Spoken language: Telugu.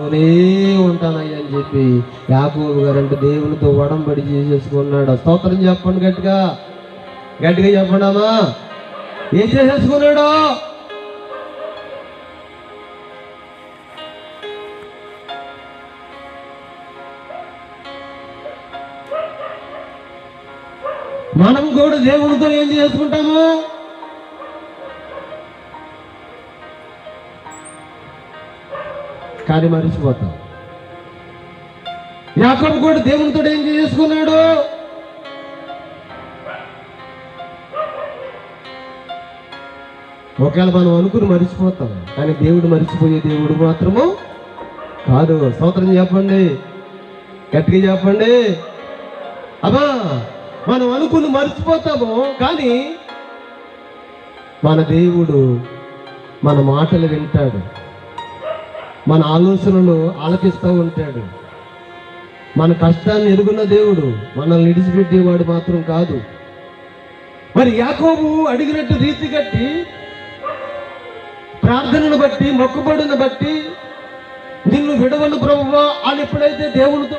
నే ఉంటానయ్యా అని చెప్పి యాకోబు గారు అంటే దేవునితో వడంబడి చేసేసుకున్నాడు. స్తోత్రం చెప్పండి గట్టిగా. గట్టిగా చెప్పండామా ఏం చేసేసుకున్నాడు? మనం కూడా దేవునితో ఏం చేసుకుంటాము? కానీ మర్చిపోతాం. యాకబు కూడా దేవునితో ఏం చేసుకున్నాడు? ఒకవేళ మనం అనుకుని మర్చిపోతాం కానీ దేవుడు మర్చిపోయే దేవుడు మాత్రము కాదు. సోదరం చెప్పండి. గట్టిగా చెప్పండి. అమ్మా మనం అనుకుని మర్చిపోతాము కానీ మన దేవుడు మన మాటలు వింటాడు. మన ఆలోచనలు ఆలకిస్తూ ఉంటాడు. మన కష్టాన్ని ఎరుగున్న దేవుడు మనల్ని విడిచిపెట్టేవాడు మాత్రం కాదు. మరి యాకోబు అడిగినట్టు రీతి కట్టి ప్రార్థనను బట్టి మొక్కుబడిని బట్టి నిన్ను విడవను ప్రభువా అని ఎప్పుడైతే దేవునితో